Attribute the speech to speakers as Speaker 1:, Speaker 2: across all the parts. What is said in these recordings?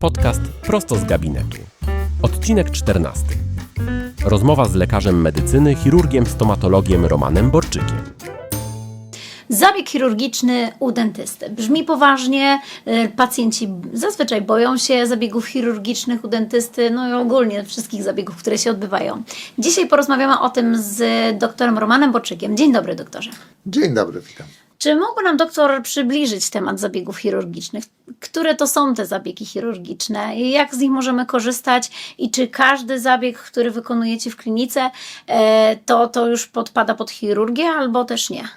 Speaker 1: Podcast prosto z gabinetu. Odcinek 14. Rozmowa z lekarzem medycyny, chirurgiem, stomatologiem Romanem Borczykiem.
Speaker 2: Zabieg chirurgiczny u dentysty. Brzmi poważnie, y, pacjenci zazwyczaj boją się zabiegów chirurgicznych u dentysty, no i ogólnie wszystkich zabiegów, które się odbywają. Dzisiaj porozmawiamy o tym z doktorem Romanem Boczykiem. Dzień dobry, doktorze.
Speaker 3: Dzień dobry, witam.
Speaker 2: Czy mógłby nam doktor przybliżyć temat zabiegów chirurgicznych? Które to są te zabiegi chirurgiczne? Jak z nich możemy korzystać? I czy każdy zabieg, który wykonujecie w klinice, e, to, to już podpada pod chirurgię, albo też nie?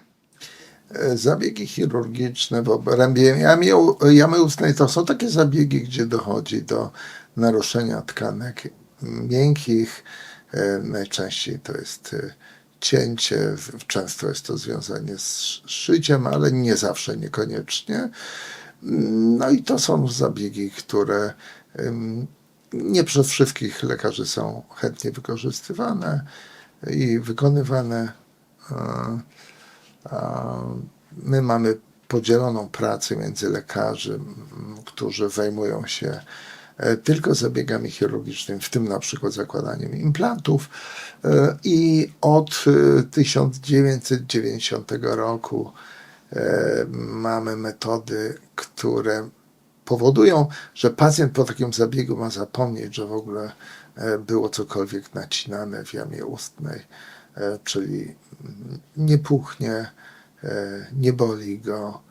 Speaker 3: E, Zabiegi chirurgiczne w obrębie jamy, jamy ustnej to są takie zabiegi, gdzie dochodzi do naruszenia tkanek miękkich. E, Najczęściej to jest cięcie, często jest to związane z sz- szyciem, ale nie zawsze, niekoniecznie. No i to są zabiegi, które nie przez wszystkich lekarzy są chętnie wykorzystywane i wykonywane. My mamy podzieloną pracę między lekarzy, którzy zajmują się tylko zabiegami chirurgicznymi, w tym na przykład zakładaniem implantów. E, I od e, 1990 roku e, mamy metody, które powodują, że pacjent po takim zabiegu ma zapomnieć, że w ogóle e, było cokolwiek nacinane w jamie ustnej, e, czyli nie puchnie, e, nie boli go,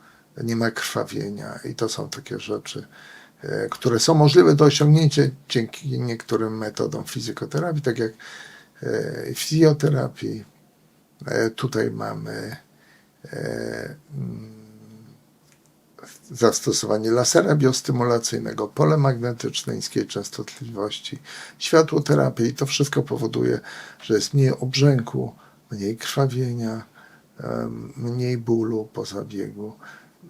Speaker 3: nie ma krwawienia i to są takie rzeczy, e, które są możliwe do osiągnięcia dzięki niektórym metodom fizykoterapii, tak jak e, fizjoterapii. E, Tutaj mamy e, zastosowanie lasera biostymulacyjnego, pole magnetyczne niskiej częstotliwości, światłoterapii i to wszystko powoduje, że jest mniej obrzęku, mniej krwawienia, mniej bólu po zabiegu.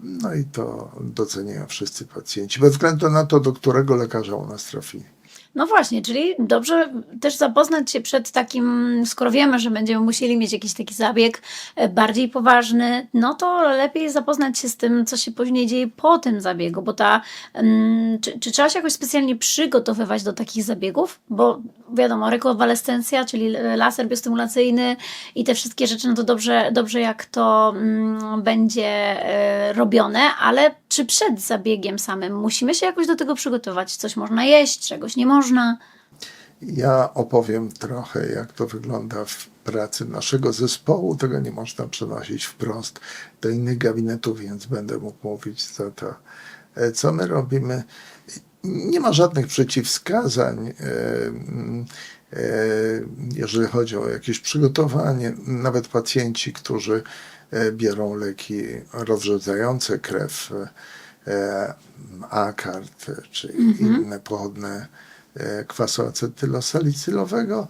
Speaker 3: No i to doceniają wszyscy pacjenci, bez względu na to, do którego lekarza u nas trafili.
Speaker 2: No właśnie, czyli dobrze też zapoznać się przed takim, skoro wiemy, że będziemy musieli mieć jakiś taki zabieg e, bardziej poważny, no to lepiej zapoznać się z tym, co się później dzieje po tym zabiegu, bo ta, mm, czy, czy trzeba się jakoś specjalnie przygotowywać do takich zabiegów? Bo wiadomo, rekonwalescencja, czyli laser biostymulacyjny i te wszystkie rzeczy, no to dobrze, dobrze jak to mm, będzie e, robione, ale czy przed zabiegiem samym musimy się jakoś do tego przygotować? Coś można jeść, czegoś nie można?
Speaker 3: Ja opowiem trochę, jak to wygląda w pracy naszego zespołu. Tego nie można przenosić wprost do innych gabinetów, więc będę mógł mówić za to, e, co my robimy. Nie ma żadnych przeciwwskazań, e, e, jeżeli chodzi o jakieś przygotowanie. Nawet pacjenci, którzy biorą leki rozrzedzające krew, akard czy inne pochodne kwasu acetylosalicylowego,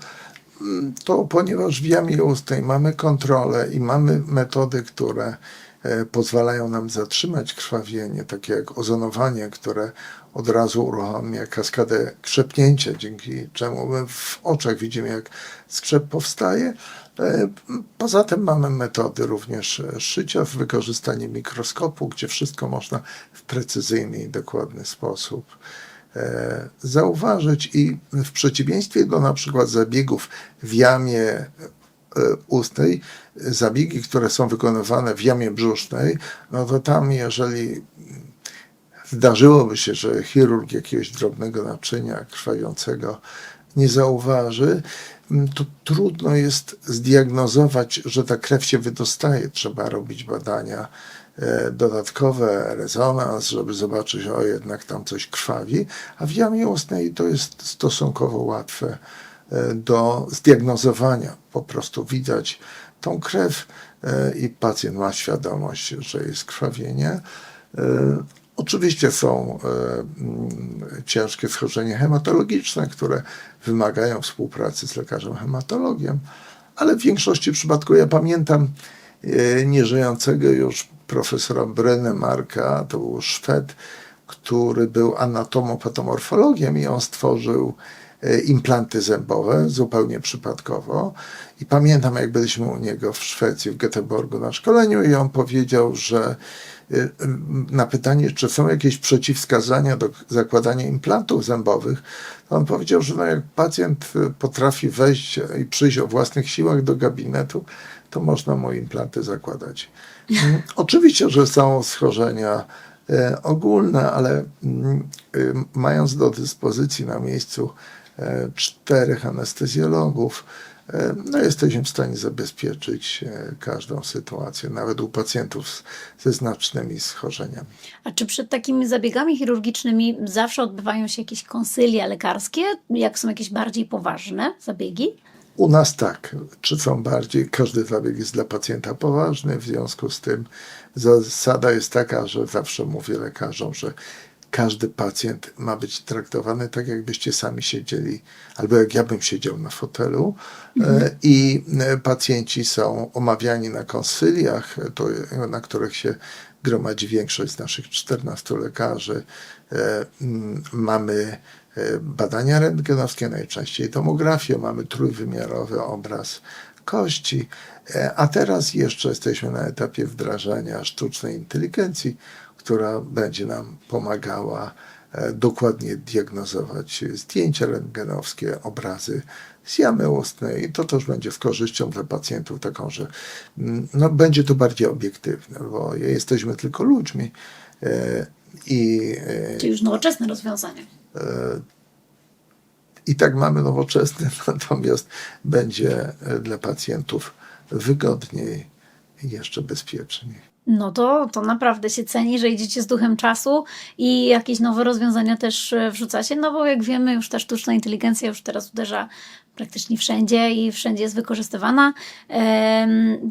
Speaker 3: mm, to ponieważ w jamie ustnej mamy kontrolę i mamy metody, które e, pozwalają nam zatrzymać krwawienie, takie jak ozonowanie, które od razu uruchamia kaskadę krzepnięcia, dzięki czemu my w oczach widzimy, jak skrzep powstaje. E, Poza tym mamy metody również e, szycia z wykorzystaniem mikroskopu, gdzie wszystko można w precyzyjny i dokładny sposób e, zauważyć i w przeciwieństwie do na przykład zabiegów w jamie e, ustnej, zabiegi, które są wykonywane w jamie brzusznej, no to tam jeżeli zdarzyłoby się, że chirurg jakiegoś drobnego naczynia krwawiącego nie zauważy, to trudno jest zdiagnozować, że ta krew się wydostaje. Trzeba robić badania e, dodatkowe, rezonans, żeby zobaczyć, o jednak tam coś krwawi, a w jamie ustnej to jest stosunkowo łatwe e, do zdiagnozowania. Po prostu widać tą krew e, i pacjent ma świadomość, że jest krwawienie. E, Oczywiście są e, mm, ciężkie schorzenia hematologiczne, które wymagają współpracy z lekarzem hematologiem, ale w większości przypadków ja pamiętam e, nieżyjącego już profesora Brennemarka, to był Szwed, który był anatomopatomorfologiem i on stworzył e, implanty zębowe, zupełnie przypadkowo. I pamiętam, jak byliśmy u niego w Szwecji, w Göteborgu na szkoleniu i on powiedział, że y, na pytanie, czy są jakieś przeciwwskazania do zakładania implantów zębowych, to on powiedział, że no jak pacjent potrafi wejść i przyjść o własnych siłach do gabinetu, to można mu implanty zakładać. Mm, Oczywiście, że są schorzenia e, ogólne, ale mm, y, mając do dyspozycji na miejscu e, czterech anestezjologów, e, no jesteśmy w stanie zabezpieczyć każdą sytuację, nawet u pacjentów ze znacznymi schorzeniami.
Speaker 2: A czy przed takimi zabiegami chirurgicznymi zawsze odbywają się jakieś konsylia lekarskie, jak są jakieś bardziej poważne zabiegi?
Speaker 3: U nas tak. Czy są bardziej, każdy zabieg jest dla pacjenta poważny, w związku z tym zasada jest taka, że zawsze mówię lekarzom, że każdy pacjent ma być traktowany tak, jakbyście sami siedzieli, albo jak ja bym siedział na fotelu. E, I e, pacjenci są omawiani na konsyliach, to, na których się gromadzi większość z naszych 14 lekarzy. E, Mamy badania rentgenowskie, najczęściej tomografię, mamy trójwymiarowy obraz kości, E, a teraz jeszcze jesteśmy na etapie wdrażania sztucznej inteligencji, która będzie nam pomagała e, dokładnie diagnozować zdjęcia rentgenowskie, obrazy z jamy ustnej. I to też będzie z korzyścią dla pacjentów taką, że mm, no, będzie to bardziej obiektywne, bo jesteśmy tylko ludźmi e, i e,
Speaker 2: Czy już nowoczesne rozwiązania?
Speaker 3: I tak mamy nowoczesny, natomiast będzie e, dla pacjentów wygodniej i jeszcze bezpieczniej.
Speaker 2: No to, to naprawdę się ceni, że idziecie z duchem czasu i jakieś nowe rozwiązania też e, wrzucacie, no bo jak wiemy, już ta sztuczna inteligencja już teraz uderza praktycznie wszędzie i wszędzie jest wykorzystywana.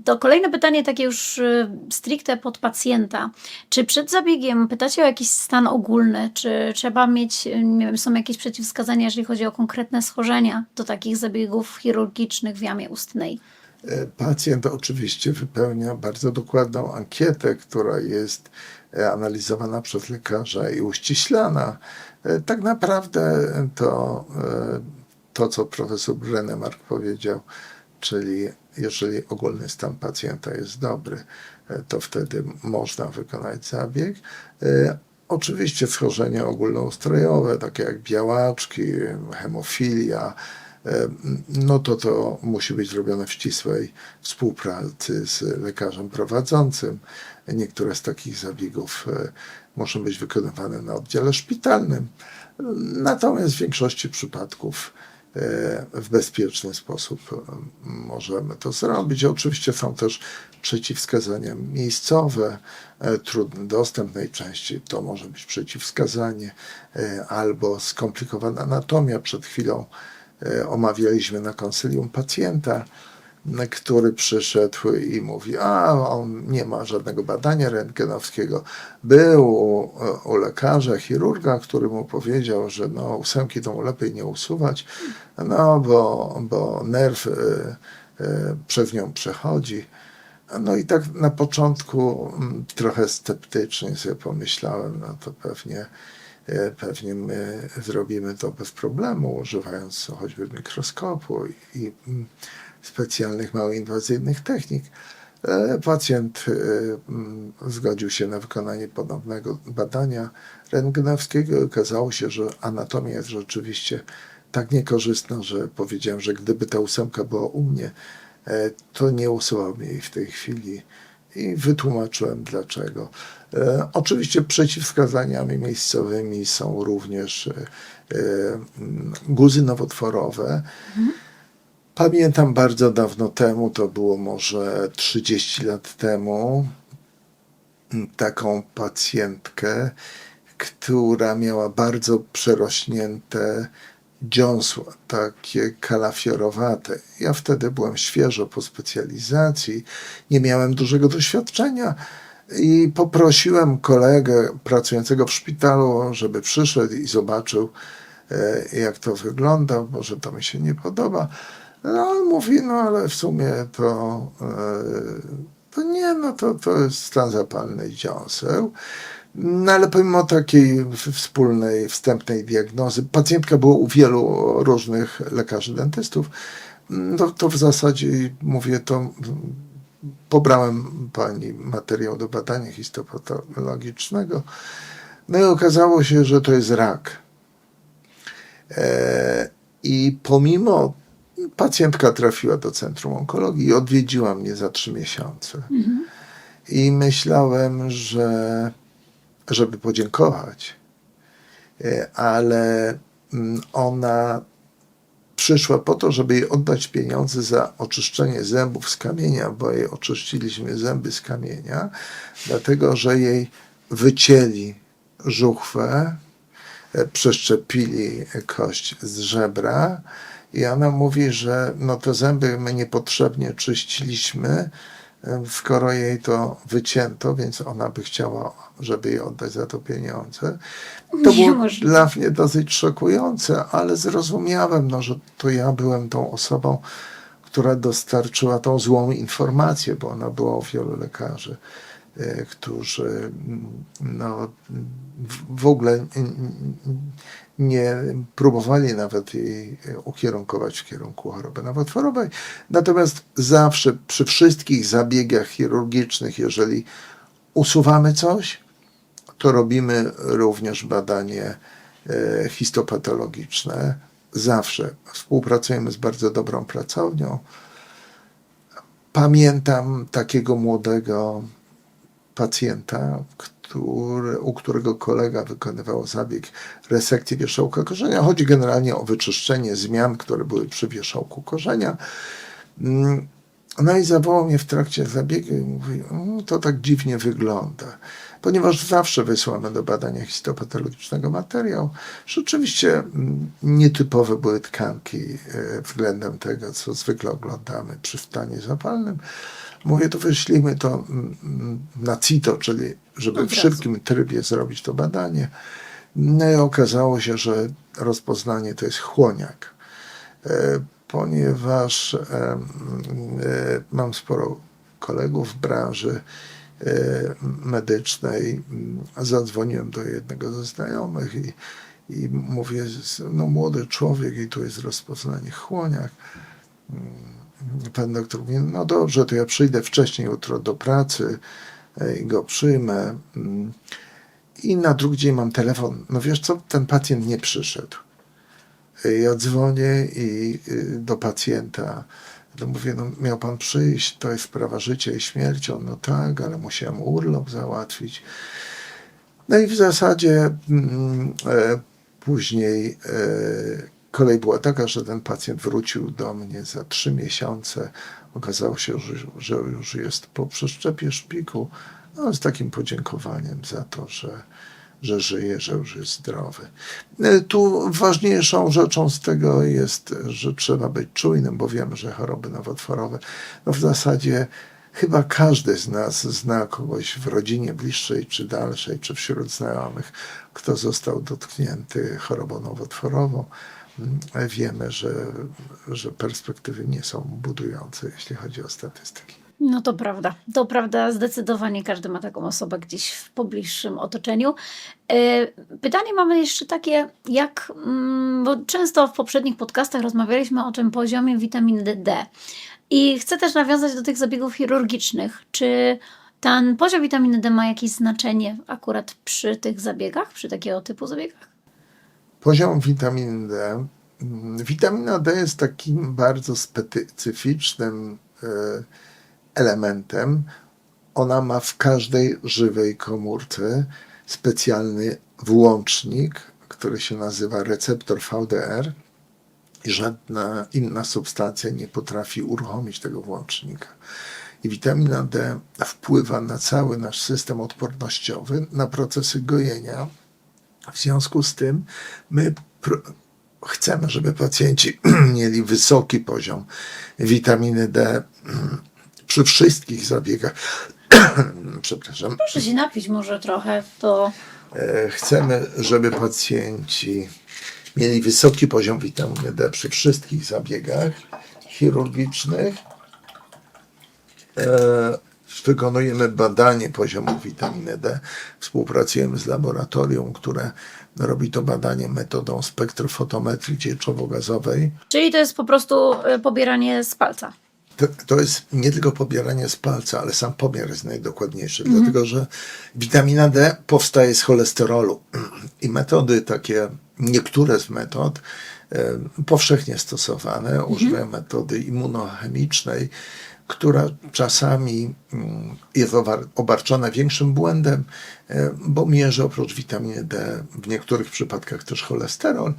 Speaker 2: To kolejne pytanie, takie już e, stricte pod pacjenta. Czy przed zabiegiem pytacie o jakiś stan ogólny? Czy trzeba mieć, e, nie wiem, są jakieś przeciwwskazania, jeżeli chodzi o konkretne schorzenia do takich zabiegów chirurgicznych w jamie ustnej?
Speaker 3: E, Pacjent oczywiście wypełnia bardzo dokładną ankietę, która jest e, analizowana przez lekarza i uściślana. E, Tak naprawdę to, to co profesor Brennemark powiedział, czyli jeżeli ogólny stan pacjenta jest dobry, to wtedy można wykonać zabieg. Oczywiście schorzenia ogólnoustrojowe, takie jak białaczki, hemofilia, no to to musi być zrobione w ścisłej współpracy z lekarzem prowadzącym. Niektóre z takich zabiegów e, muszą być wykonywane na oddziale szpitalnym. Natomiast w większości przypadków e, w bezpieczny sposób e, możemy to zrobić. Oczywiście są też przeciwwskazania miejscowe, e, trudny dostęp najczęściej to może być przeciwwskazanie e, albo skomplikowana anatomia. Przed chwilą e, omawialiśmy na konsylium pacjenta, który przyszedł i mówi, a on nie ma żadnego badania rentgenowskiego. Był u, u lekarza, chirurga, który mu powiedział, że no, ósemki to mu lepiej nie usuwać, no bo, bo nerw e, e, przez nią przechodzi. No i tak na początku mm, trochę sceptycznie sobie pomyślałem, no to pewnie, e, pewnie my zrobimy to bez problemu, używając choćby mikroskopu i, specjalnych małoinwazyjnych technik. E, Pacjent e, mm, zgodził się na wykonanie ponownego badania rentgenowskiego i okazało się, że anatomia jest rzeczywiście tak niekorzystna, że powiedziałem, że gdyby ta ósemka była u mnie, e, to nie usuwałbym jej w tej chwili i wytłumaczyłem dlaczego. E, Oczywiście przeciwwskazaniami miejscowymi są również e, mm, guzy nowotworowe. Pamiętam bardzo dawno temu, to było może 30 lat temu, m, taką pacjentkę, która miała bardzo przerośnięte dziąsła, takie kalafiorowate. Ja wtedy byłem świeżo po specjalizacji, nie miałem dużego doświadczenia i poprosiłem kolegę pracującego w szpitalu, żeby przyszedł i zobaczył, e, jak to wygląda, bo że to mi się nie podoba. No on mówi, no ale w sumie to, e, to nie, no to, to jest stan zapalny dziąseł. No ale pomimo takiej wspólnej, wstępnej diagnozy, pacjentka była u wielu różnych lekarzy dentystów, no to w zasadzie mówię to, mm, pobrałem pani materiał do badania histopatologicznego, no i okazało się, że to jest rak. E, I pomimo pacjentka trafiła do Centrum Onkologii i odwiedziła mnie za trzy miesiące. I myślałem, że żeby podziękować, e, ale mm, ona przyszła po to, żeby jej oddać pieniądze za oczyszczenie zębów z kamienia, bo jej oczyściliśmy zęby z kamienia, dlatego że jej wycięli żuchwę, e, przeszczepili kość z żebra i ona mówi, że no te zęby my niepotrzebnie czyściliśmy, skoro jej to wycięto, więc ona by chciała, żeby jej oddać za to pieniądze. To było dla mnie dosyć szokujące, ale zrozumiałem, no, że to ja byłem tą osobą, która dostarczyła tą złą informację, bo ona była u wielu lekarzy, e, którzy mm, no, w- ogóle n- n- nie próbowali nawet jej e, ukierunkować w kierunku choroby nowotworowej. Natomiast zawsze przy wszystkich zabiegach chirurgicznych, jeżeli usuwamy coś, to robimy również badanie e, histopatologiczne. Zawsze współpracujemy z bardzo dobrą pracownią. Pamiętam takiego młodego pacjenta, który, u którego kolega wykonywał zabieg resekcji wierzchołka korzenia. Chodzi generalnie o wyczyszczenie zmian, które były przy wierzchołku korzenia. Mm, No i zawołał mnie w trakcie zabiegu i mówi, "Mm, to tak dziwnie wygląda. Ponieważ zawsze wysyłamy do badania histopatologicznego materiał, rzeczywiście mm, nietypowe były tkanki e, względem tego, co zwykle oglądamy przy stanie zapalnym. Mówię, to wyślijmy to mm, mm, na CITO, czyli żeby w szybkim trybie zrobić to badanie. No i okazało się, że rozpoznanie to jest chłoniak e, ponieważ em, e, mam sporo kolegów w branży e, medycznej. Mm, Zadzwoniłem do jednego ze znajomych i, i mówię, no młody człowiek i tu jest rozpoznanie chłoniak. Pan doktor mówi, no dobrze, to ja przyjdę wcześniej jutro do pracy e, i go przyjmę. Mm, I na drugi dzień mam telefon. No wiesz co, ten pacjent nie przyszedł. Ja dzwonię i y, do pacjenta. No mówię, no miał pan przyjść, to jest sprawa życia i śmierci. On, no tak, ale musiałem urlop załatwić. No i w zasadzie mm, e, później e, kolej była taka, że ten pacjent wrócił do mnie za trzy miesiące. Okazało się, że, że już jest po przeszczepie szpiku. No, z takim podziękowaniem za to, że, że żyje, że już jest zdrowy. E, Tu ważniejszą rzeczą z tego jest, że trzeba być czujnym, bo wiemy, że choroby nowotworowe, no w zasadzie chyba każdy z nas zna kogoś w rodzinie bliższej czy dalszej, czy wśród znajomych, kto został dotknięty chorobą nowotworową. Mm, Wiemy, że, że perspektywy nie są budujące, jeśli chodzi o statystyki.
Speaker 2: No to prawda, to prawda, zdecydowanie każdy ma taką osobę gdzieś w pobliższym otoczeniu. E, Pytanie mamy jeszcze takie, jak, mm, bo często w poprzednich podcastach rozmawialiśmy o tym poziomie witaminy D. I chcę też nawiązać do tych zabiegów chirurgicznych. Czy ten poziom witaminy D ma jakieś znaczenie akurat przy tych zabiegach, przy takiego typu zabiegach?
Speaker 3: Poziom witaminy D. Witamina D jest takim bardzo specyficznym e, elementem. Ona ma w każdej żywej komórce specjalny włącznik, który się nazywa receptor VDR i żadna inna substancja nie potrafi uruchomić tego włącznika. I witamina D wpływa na cały nasz system odpornościowy, na procesy gojenia, w związku z tym my chcemy, żeby pacjenci mieli wysoki poziom witaminy D przy wszystkich zabiegach. Przepraszam.
Speaker 2: Proszę się napić może trochę, to
Speaker 3: E, Chcemy, żeby pacjenci mieli wysoki poziom witaminy D przy wszystkich zabiegach chirurgicznych. E, wykonujemy badanie poziomu witaminy D. Współpracujemy z laboratorium, które robi to badanie metodą spektrofotometrii cieczowo-gazowej.
Speaker 2: Czyli to jest po prostu e, pobieranie z palca.
Speaker 3: To, to jest nie tylko pobieranie z palca, ale sam pomiar jest najdokładniejszy, dlatego że witamina D powstaje z cholesterolu. I metody takie, niektóre z metod e, powszechnie stosowane, używają metody immunochemicznej, która czasami mm, jest obarczona większym błędem, bo mierzy oprócz witaminy D w niektórych przypadkach też cholesterol.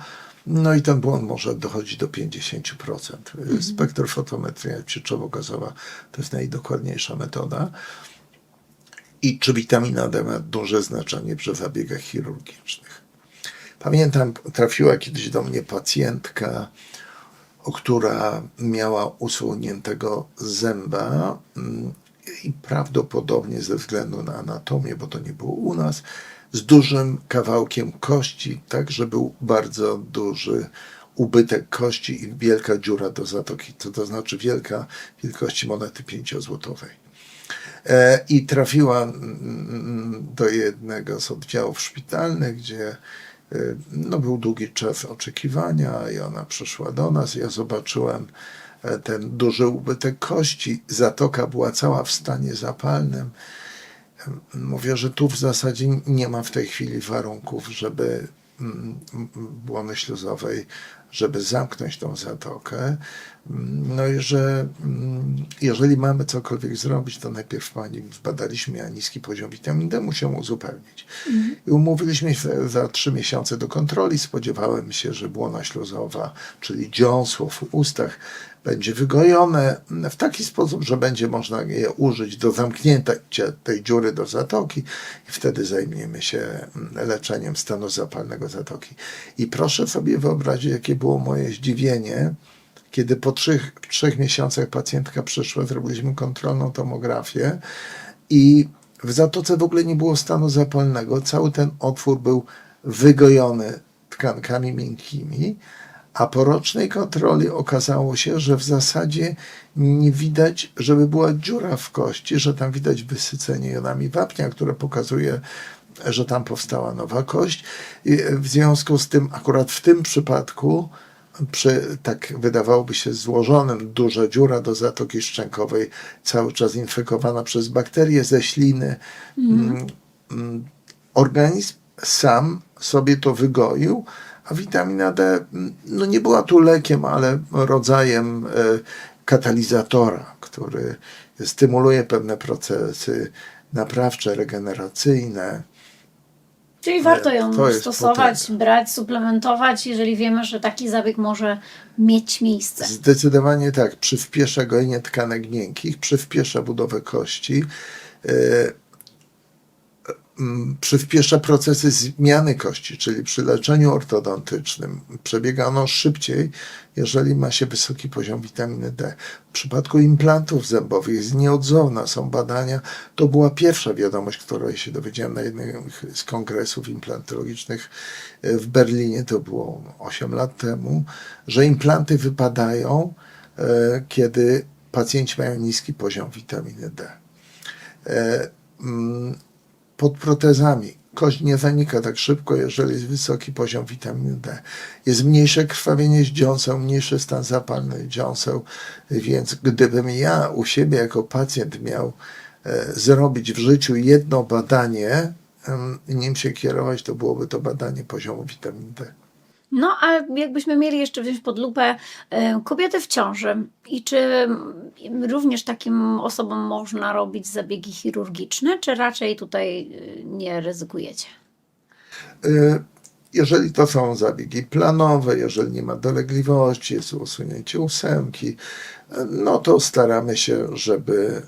Speaker 3: No i ten błąd może dochodzić do 50%. Spektrofotometria cieczowo-gazowa to jest najdokładniejsza metoda. I czy witamina D ma duże znaczenie przy zabiegach chirurgicznych? Pamiętam, trafiła kiedyś do mnie pacjentka, która miała usuniętego zęba mm, i prawdopodobnie ze względu na anatomię, bo to nie było u nas, z dużym kawałkiem kości, tak, że był bardzo duży ubytek kości i wielka dziura do zatoki, to, to znaczy wielka wielkości monety pięciozłotowej. E, I trafiła mm, do jednego z oddziałów szpitalnych, gdzie e, no, był długi czas oczekiwania i ona przyszła do nas. Ja zobaczyłem e, ten duży ubytek kości. Zatoka była cała w stanie zapalnym. Mówię, że tu w zasadzie nie ma w tej chwili warunków, żeby mm, błony śluzowej, żeby zamknąć tą zatokę. No i że mm, jeżeli mamy cokolwiek zrobić, to najpierw pani zbadaliśmy, a niski poziom witamin D musimy uzupełnić. I umówiliśmy się za trzy miesiące do kontroli. Spodziewałem się, że błona śluzowa, czyli dziąsło w ustach, będzie wygojone w taki sposób, że będzie można je użyć do zamknięcia tej dziury do zatoki i wtedy zajmiemy się mm, leczeniem stanu zapalnego zatoki. I proszę sobie wyobrazić, jakie było moje zdziwienie, kiedy po trzech, trzech miesiącach pacjentka przyszła, zrobiliśmy kontrolną tomografię i w zatoce w ogóle nie było stanu zapalnego. Cały ten otwór był wygojony tkankami miękkimi, a po rocznej kontroli okazało się, że w zasadzie nie widać, żeby była dziura w kości, że tam widać wysycenie jonami wapnia, które pokazuje, że tam powstała nowa kość. I w związku z tym, akurat w tym przypadku, przy tak wydawałoby się złożonym, duża dziura do zatoki szczękowej, cały czas infekowana przez bakterie ze śliny. Mm, mm, Organizm sam sobie to wygoił, a witamina D mm, no nie była tu lekiem, ale rodzajem e, katalizatora, który stymuluje pewne procesy naprawcze, regeneracyjne.
Speaker 2: Czyli warto ją
Speaker 3: to jest
Speaker 2: stosować,
Speaker 3: potęga.
Speaker 2: brać, suplementować, jeżeli wiemy, że taki zabieg może mieć miejsce.
Speaker 3: Zdecydowanie tak. Przyspiesza gojenie tkanek miękkich, przyspiesza budowę kości, e, mm, przyspiesza procesy zmiany kości, czyli przy leczeniu ortodontycznym przebiega ono szybciej, jeżeli ma się wysoki poziom witaminy D. W przypadku implantów zębowych jest nieodzowna, są badania. To była pierwsza wiadomość, której się dowiedziałem na jednym z kongresów implantologicznych e, w Berlinie, to było 8 lat temu, że implanty wypadają, e, kiedy pacjenci mają niski poziom witaminy D. Pod protezami kość nie zanika tak szybko, jeżeli jest wysoki poziom witaminy D. Jest mniejsze krwawienie dziąseł, mniejszy stan zapalny dziąseł, więc gdybym ja u siebie jako pacjent miał e, zrobić w życiu jedno badanie, nim się kierować, to byłoby to badanie poziomu witaminy D.
Speaker 2: No, a jakbyśmy mieli jeszcze wziąć pod lupę e, kobiety w ciąży i czy mm, również takim osobom można robić zabiegi chirurgiczne, czy raczej tutaj e, nie ryzykujecie?
Speaker 3: Y, Jeżeli to są zabiegi planowe, jeżeli nie ma dolegliwości, jest usunięcie ósemki, no to staramy się, żeby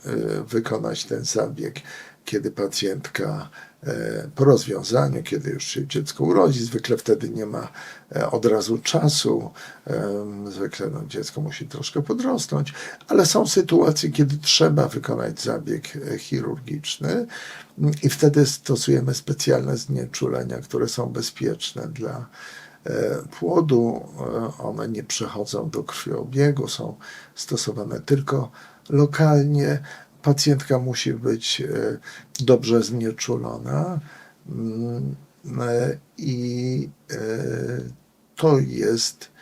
Speaker 3: wykonać ten zabieg, kiedy pacjentka po rozwiązaniu, kiedy już się dziecko urodzi, zwykle wtedy nie ma e, od razu czasu, zwykle no, dziecko musi troszkę podrosnąć, ale są sytuacje, kiedy trzeba wykonać zabieg e, chirurgiczny i wtedy stosujemy specjalne znieczulenia, które są bezpieczne dla e, płodu. E, One nie przechodzą do krwiobiegu, są stosowane tylko lokalnie. Pacjentka musi być e, dobrze znieczulona mm, e, i e, to jest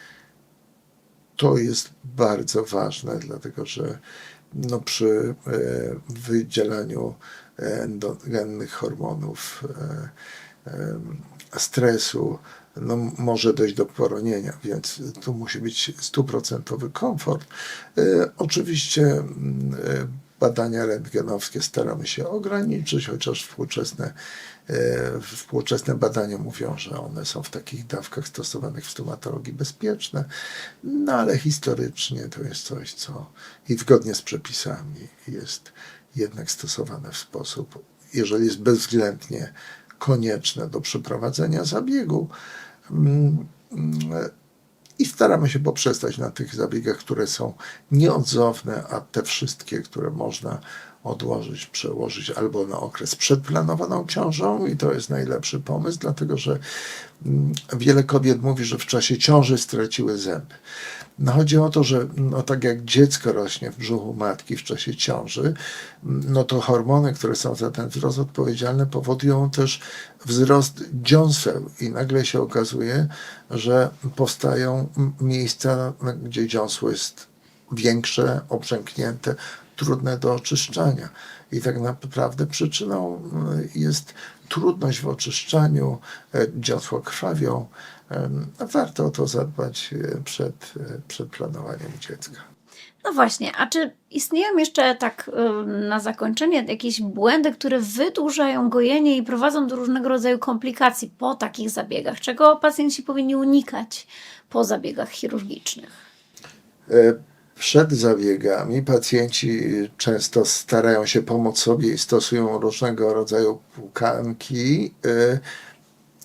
Speaker 3: to jest bardzo ważne, dlatego że no, przy wydzielaniu endogennych hormonów stresu no, może dojść do poronienia, więc tu musi być stuprocentowy komfort. Oczywiście mm, badania rentgenowskie staramy się ograniczyć, chociaż współczesne, e, współczesne badania mówią, że one są w takich dawkach stosowanych w stomatologii bezpieczne, no ale historycznie to jest coś, co i zgodnie z przepisami jest jednak stosowane w sposób, jeżeli jest bezwzględnie konieczne do przeprowadzenia zabiegu. mm, mm, I staramy się poprzestać na tych zabiegach, które są nieodzowne, a te wszystkie, które można odłożyć, przełożyć albo na okres przed planowaną ciążą i to jest najlepszy pomysł, dlatego że mm, wiele kobiet mówi, że w czasie ciąży straciły zęby. No chodzi o to, że no tak jak dziecko rośnie w brzuchu matki w czasie ciąży, no to hormony, które są za ten wzrost odpowiedzialne, powodują też wzrost dziąseł i nagle się okazuje, że powstają miejsca, gdzie dziąsło jest większe, obrzęknięte, trudne do oczyszczania. I tak naprawdę przyczyną y, jest trudność w oczyszczaniu, e, dziąsła krwawią. Em, Warto o to zadbać e, przed, przed planowaniem dziecka.
Speaker 2: No właśnie, a czy istnieją jeszcze tak y, na zakończenie jakieś błędy, które wydłużają gojenie i prowadzą do różnego rodzaju komplikacji po takich zabiegach? Czego pacjenci powinni unikać po zabiegach chirurgicznych?
Speaker 3: E, Przed zabiegami pacjenci często starają się pomóc sobie i stosują różnego rodzaju płukanki. E,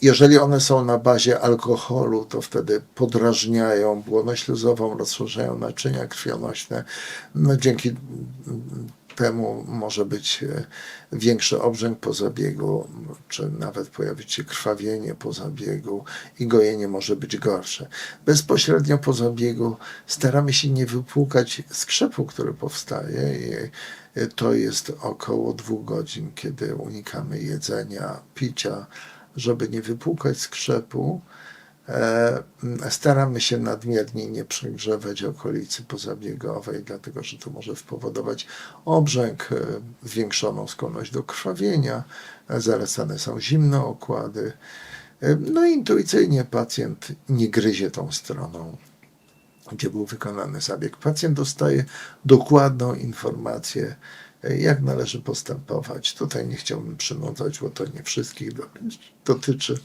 Speaker 3: Jeżeli one są na bazie alkoholu, to wtedy podrażniają błonę śluzową, rozszerzają naczynia krwionośne. No, dzięki temu może być e, większy obrzęk po zabiegu, czy nawet pojawić się krwawienie po zabiegu i gojenie może być gorsze. Bezpośrednio po zabiegu staramy się nie wypłukać skrzepu, który powstaje i e, to jest około dwóch godzin, kiedy unikamy jedzenia, picia, żeby nie wypłukać skrzepu. E, Staramy się nadmiernie nie przegrzewać okolicy pozabiegowej, dlatego że to może spowodować obrzęk, e, zwiększoną skłonność do krwawienia, e, zalecane są zimne okłady. No intuicyjnie pacjent nie gryzie tą stroną, gdzie był wykonany zabieg. Pacjent dostaje dokładną informację, jak należy postępować. Tutaj nie chciałbym przynudzać, bo to nie wszystkich do- dotyczy.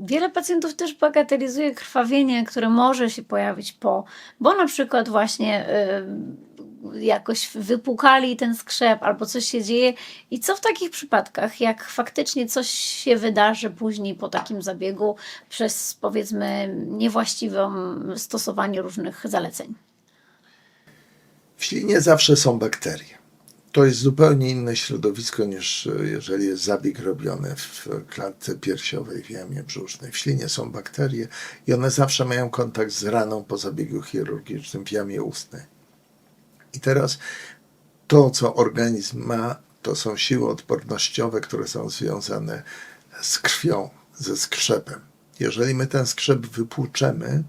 Speaker 2: Wiele pacjentów też bagatelizuje krwawienie, które może się pojawić po, bo na przykład właśnie y, jakoś wypłukali ten skrzep albo coś się dzieje. I co w takich przypadkach, jak faktycznie coś się wydarzy później po takim zabiegu przez powiedzmy niewłaściwe stosowanie różnych zaleceń?
Speaker 3: W ślinie zawsze są bakterie. To jest zupełnie inne środowisko niż e, jeżeli jest zabieg robiony w klatce piersiowej, w jamie brzusznej. W ślinie są bakterie i one zawsze mają kontakt z raną po zabiegu chirurgicznym w jamie ustnej. I teraz to, co organizm ma, to są siły odpornościowe, które są związane z krwią, ze skrzepem. Jeżeli my ten skrzep wypłuczemy,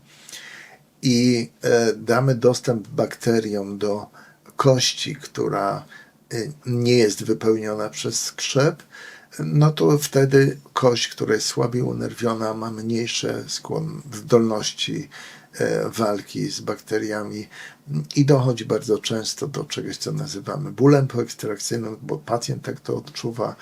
Speaker 3: i e, damy dostęp bakteriom do kości, która nie jest wypełniona przez skrzep, no to wtedy kość, która jest słabiej unerwiona, ma mniejsze skłon, zdolności e, walki z bakteriami. I dochodzi bardzo często do czegoś, co nazywamy bólem poekstrakcyjnym, bo pacjent tak to odczuwa,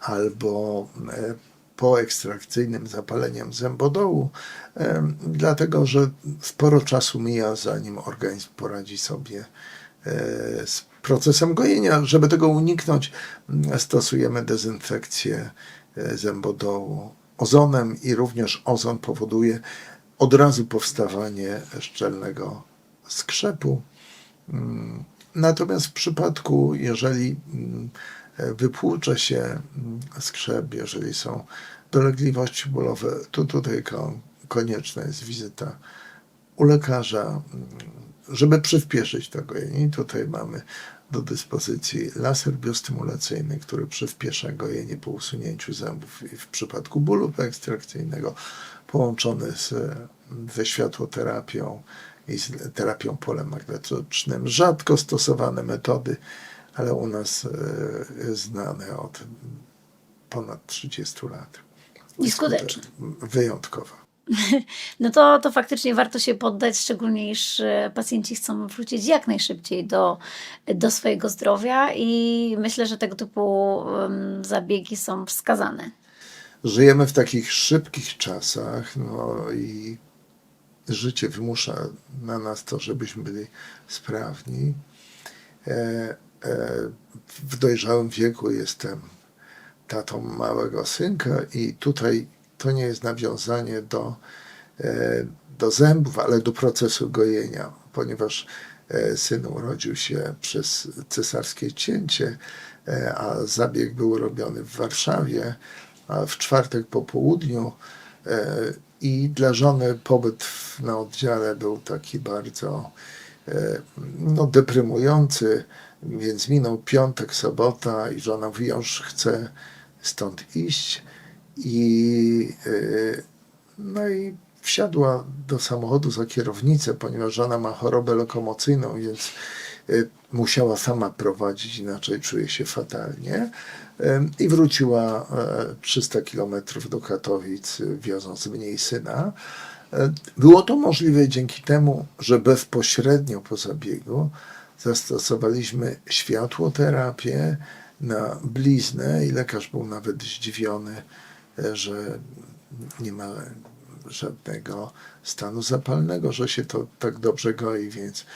Speaker 3: albo e, poekstrakcyjnym zapaleniem zębodołu, em, dlatego że sporo czasu mija, zanim organizm poradzi sobie e, z procesem gojenia. Żeby tego uniknąć, stosujemy dezynfekcję e, zębodołu ozonem i również ozon powoduje od razu powstawanie szczelnego skrzepu. Mm, Natomiast w przypadku, jeżeli mm, e, wypłucze się mm, skrzep, jeżeli są dolegliwości bólowe, to tutaj ko- konieczna jest wizyta u lekarza, żeby przyspieszyć to gojenie. I tutaj mamy do dyspozycji laser biostymulacyjny, który przyspiesza gojenie po usunięciu zębów i w przypadku bólu ekstrakcyjnego połączony z, ze światłoterapią i z terapią polem magnetycznym. Rzadko stosowane metody, ale u nas e, znane od ponad 30 lat.
Speaker 2: I skuteczne.
Speaker 3: Wyjątkowo.
Speaker 2: No to, to faktycznie warto się poddać, szczególnie iż e, pacjenci chcą wrócić jak najszybciej do, do swojego zdrowia i myślę, że tego typu zabiegi są wskazane.
Speaker 3: Żyjemy w takich szybkich czasach, no i życie wymusza na nas to, żebyśmy byli sprawni. E, e, w dojrzałym wieku jestem tatą małego synka i tutaj to nie jest nawiązanie do, e, do zębów, ale do procesu gojenia, ponieważ e, syn urodził się przez cesarskie cięcie, e, a zabieg był robiony w Warszawie, w czwartek po południu i dla żony pobyt na oddziale był taki bardzo no, deprymujący, więc minął piątek, sobota i żona mówi, już chce stąd iść i e, no i wsiadła do samochodu za kierownicę, ponieważ żona ma chorobę lokomocyjną, więc e, musiała sama prowadzić, inaczej czuje się fatalnie. I wróciła e, 300 kilometrów do Katowic, e, wioząc mniej syna. E, Było to możliwe dzięki temu, że bezpośrednio po zabiegu zastosowaliśmy światłoterapię na bliznę i lekarz był nawet zdziwiony, e, że nie ma żadnego stanu zapalnego, że się to tak dobrze goi, więc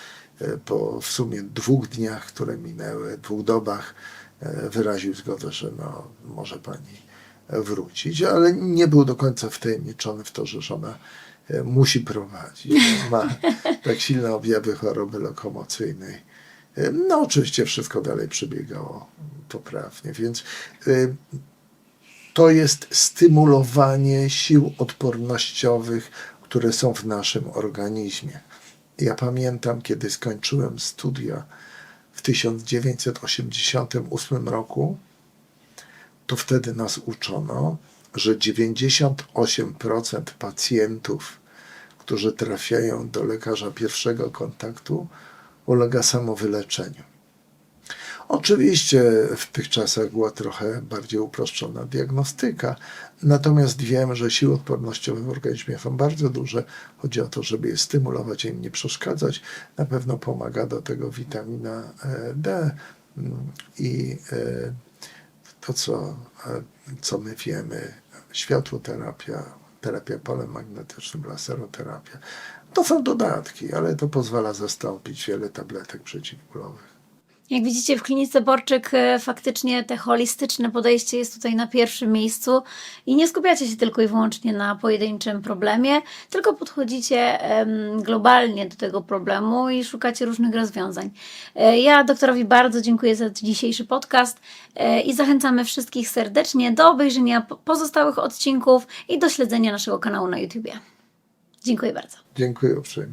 Speaker 3: e, po w sumie dwóch dniach, które minęły, dwóch dobach, e, wyraził zgodę, że no, może pani wrócić, ale nie był do końca wtajemniczony w to, że żona e, musi prowadzić. Ma tak silne objawy choroby lokomocyjnej. No oczywiście wszystko dalej przebiegało poprawnie, więc to jest stymulowanie sił odpornościowych, które są w naszym organizmie. Ja pamiętam, kiedy skończyłem studia w 1988 roku, to wtedy nas uczono, że 98% pacjentów, którzy trafiają do lekarza pierwszego kontaktu, ulega samowyleczeniu. Oczywiście w tych czasach była trochę bardziej uproszczona diagnostyka, natomiast wiem, że siły odpornościowe w organizmie są bardzo duże. Chodzi o to, żeby je stymulować, im nie przeszkadzać. Na pewno pomaga do tego witamina e, D mm, i e, to, co, e, co my wiemy, światłoterapia, terapia polem magnetycznym, laseroterapia, to są dodatki, ale to pozwala zastąpić wiele tabletek przeciwbólowych.
Speaker 2: Jak widzicie, w klinice Borczyk e, faktycznie te holistyczne podejście jest tutaj na pierwszym miejscu i nie skupiacie się tylko i wyłącznie na pojedynczym problemie, tylko podchodzicie globalnie do tego problemu i szukacie różnych rozwiązań. E, Ja doktorowi bardzo dziękuję za dzisiejszy podcast e, i zachęcamy wszystkich serdecznie do obejrzenia po- pozostałych odcinków i do śledzenia naszego kanału na YouTubie. Dziękuję bardzo.
Speaker 3: Dziękuję uprzejmie.